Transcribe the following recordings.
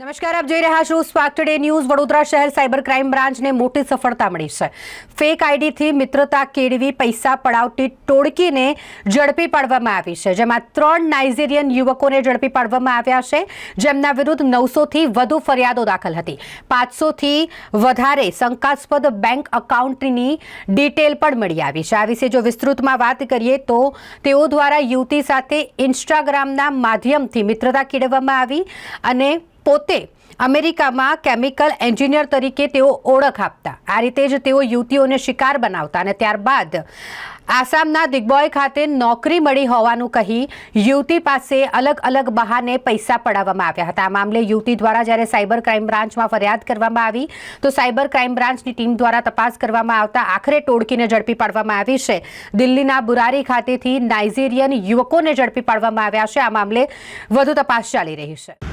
નમસ્કાર, આપ જોઈ રહ્યા છો સ્પાર્ક ટુડે ન્યૂઝ વડોદરા શહેર સાયબર ક્રાઇમ બ્રાન્ચને મોટી સફળતા મળી છે. ફેક આઈડીથી મિત્રતા કેળવી, પૈસા પડાવતી ટોળકીને ઝડપી પાડવામાં આવી છે. જેમાં ત્રણ નાઇજેરિયન યુવકોને ઝડપી પાડવામાં આવ્યા છે. જેમના વિરુદ્ધ નવસોથી વધુ ફરિયાદો દાખલ હતી. પાંચસોથી વધારે શંકાસ્પદ બેંક એકાઉન્ટની ડિટેલ પણ મળી આવી છે. આ વિશે જો વિસ્તૃતમાં વાત કરીએ તો તેઓ દ્વારા યુવતી સાથે ઇન્સ્ટાગ્રામના માધ્યમથી મિત્રતા કેળવવામાં આવી અને પોતે અમેરિકામાં કેમિકલ એન્જિનિયર તરીકે તેઓ ઓળખ આપતા. આ રીતે જ તેઓ યુવતીઓને શિકાર બનાવતા અને ત્યારબાદ આસામના દિગ્બોય ખાતે નોકરી મળી હોવાનું કહી યુવતી પાસે અલગ અલગ બહાને પૈસા પડાવવામાં આવ્યા હતા. આ મામલે યુવતી દ્વારા જ્યારે સાયબર ક્રાઇમ બ્રાન્ચમાં ફરિયાદ કરવામાં આવી, તો સાયબર ક્રાઇમ બ્રાન્ચની ટીમ દ્વારા તપાસ કરવામાં આવતા આખરે ટોળકીને ઝડપી પાડવામાં આવી છે. દિલ્હીના બુરારી ખાતેથી નાઇજીરિયન યુવકોને ઝડપી પાડવામાં આવ્યા છે. આ મામલે વધુ તપાસ ચાલી રહી છે.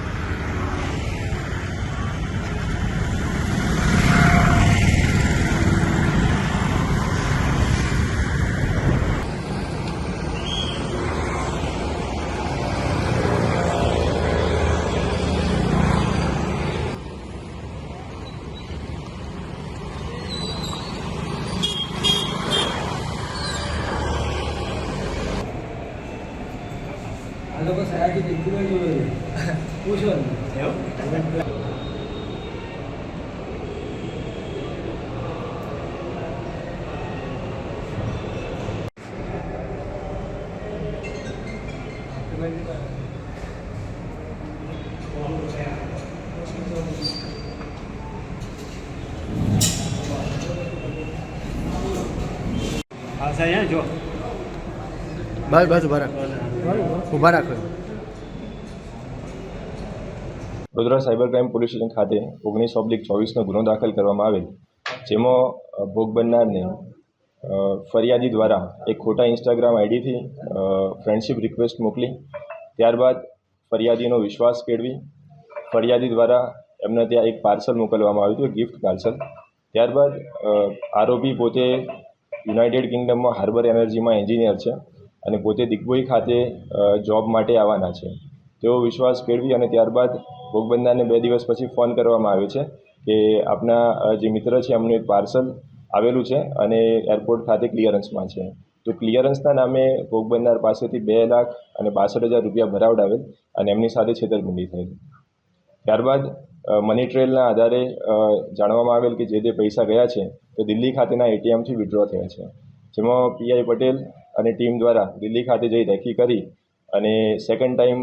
આ લોકો સયાજી દેખી જોયું પૂછો હા સાહેબ અહીંયા જો બસ બસ ઊભા રાખો ઊભા રાખો Vadodara cyber crime police station ખાતે ઓગણીસ ઓબ્લિક ચોવીસનો ગુનો દાખલ કરવામાં આવેલ, જેમાં ભોગ બનનારને ફરિયાદી દ્વારા એક ખોટા ઇન્સ્ટાગ્રામ આઈડીથી ફ્રેન્ડશિપ રિક્વેસ્ટ મોકલી, ત્યારબાદ ફરિયાદીનો વિશ્વાસ કેળવી, ફરિયાદી દ્વારા એમને ત્યાં એક પાર્સલ મોકલવામાં આવ્યું હતું, ગિફ્ટ પાર્સલ. ત્યારબાદ આરોપી પોતે યુનાઇટેડ કિંગડમમાં હાર્બર એનર્જીમાં એન્જિનિયર છે. અને પોતે દિગ્બોઈ ખાતે જોબ માટે આવવાના છે. તેઓ વિશ્વાસ કેળવી અને ત્યારબાદ ભોગ બે દિવસ પછી ફોન કરવામાં આવ્યો છે કે આપના જે મિત્ર છે એમનું એક પાર્સલ આવેલું છે અને એરપોર્ટ ખાતે ક્લિયરન્સમાં છે. તો ક્લિયરન્સના નામે ભોગ પાસેથી બે લાખ અને બાસઠ હજાર રૂપિયા ભરાવડાવેલ અને એમની સાથે છેતરપિંડી થયેલ ત્યારબાદ મની ટ્રેલના આધારે જાણવામાં આવેલ કે જે તે પૈસા ગયા છે તે દિલ્હી ખાતેના એટીએમથી વિડ્રો થયા છે. જેમાં પીઆઈ પટેલ અને ટીમ દ્વારા દિલ્હી ખાતે જઈ રેકી કરી અને સેકન્ડ ટાઈમ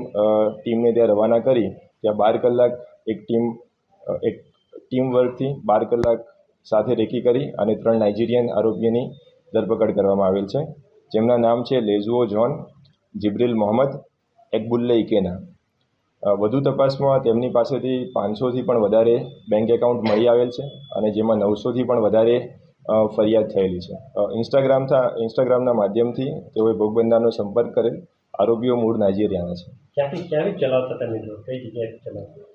ટીમને ત્યાં રવાના કરી. ત્યાં બાર કલાક એક ટીમ એક ટીમ વર્કથી બાર કલાક સાથે રેકી કરી અને ત્રણ નાઇજીરિયન આરોપીઓની ધરપકડ કરવામાં આવેલ છે. જેમના નામ છે લેઝુઓ જોન જિબ્રિલ મોહમ્મદ, એકબુલ્લે ઇકેના. વધુ તપાસમાં તેમની પાસેથી પાંચસોથી પણ વધારે બેંક એકાઉન્ટ મળી આવેલ છે અને જેમાં નવસોથી પણ વધારે ફરિયાદ થયેલી છે. ઇન્સ્ટાગ્રામથી ઇન્સ્ટાગ્રામના માધ્યમથી તેઓએ ભોગબંદારનો સંપર્ક કરેલ આરોપીઓ મૂળ નાઇજીરિયાના છે. ક્યાંથી ક્યાંથી ચલાવતા હતા મિત્રો? કઈ જગ્યાએથી ચલાવતા?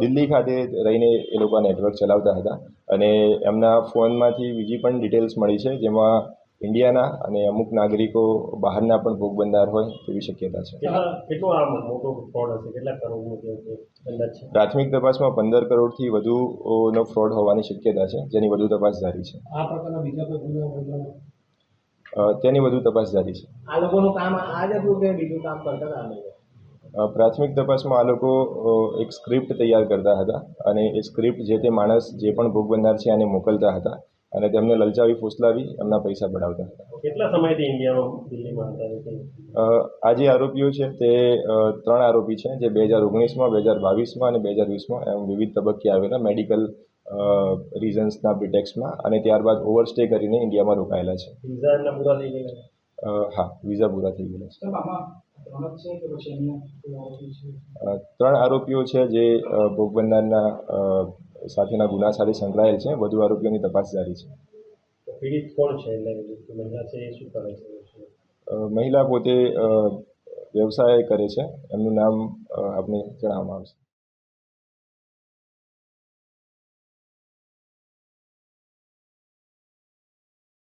દિલ્હી ખાતે રહીને એ લોકો નેટવર્ક ચલાવતા હતા અને એમના ફોનમાંથી બીજી પણ ડિટેલ્સ મળી છે જેમાં ઇન્ડિયાના અને અમુક નાગરિકો બહારના પણ ભોગ બનનાર હોય તેવી શક્યતા છે. પ્રાથમિક તપાસમાં પંદર કરોડથી વધુ નો ફ્રોડ હોવાની શક્યતા છે જેની વધુ તપાસ જારી છે. તેની વધુ તપાસ જારી છે. આ લોકોનું કામ આ જ હતું કે બીજું કામ કરતા પ્રાથમિક તપાસમાં આ લોકો એક સ્ક્રિપ્ટ તૈયાર કરતા હતા અને એ સ્ક્રિપ્ટ જે તે માણસ જે પણ ભોગ બનનાર છે આને મોકલતા હતા. અને તેમને લલચાવી ફૂસલાવી એમના પૈસા પડાવતા કેટલા સમયથી ઇન્ડિયામાં દિલ્હીમાં હતા આ જે આરોપીઓ છે તે ત્રણ આરોપી છે જે બે હજાર ઓગણીસમાં બે હજાર બાવીસમાં અને બે હજાર વીસમાં એમ વિવિધ તબક્કે આવેલા મેડિકલ રીઝન્સના પ્રિટેક્સમાં અને ત્યારબાદ ઓવરસ્ટે કરીને ઇન્ડિયામાં રોકાયેલા છે. હા વિઝા પૂરા થઈ ગયેલા છે. ત્રણ આરોપીઓ છે જે ભોગ બનનારના સાથેના ગુના સાથે સંકળાયેલ છે. વધુ આરોપીઓની તપાસ જારી છે. પીડિત કોણ છે? મહિલા છે શું કરે છે? મહિલા પોતે વ્યવસાય કરે છે. એમનું નામ આપને જણાવવામાં આવશે.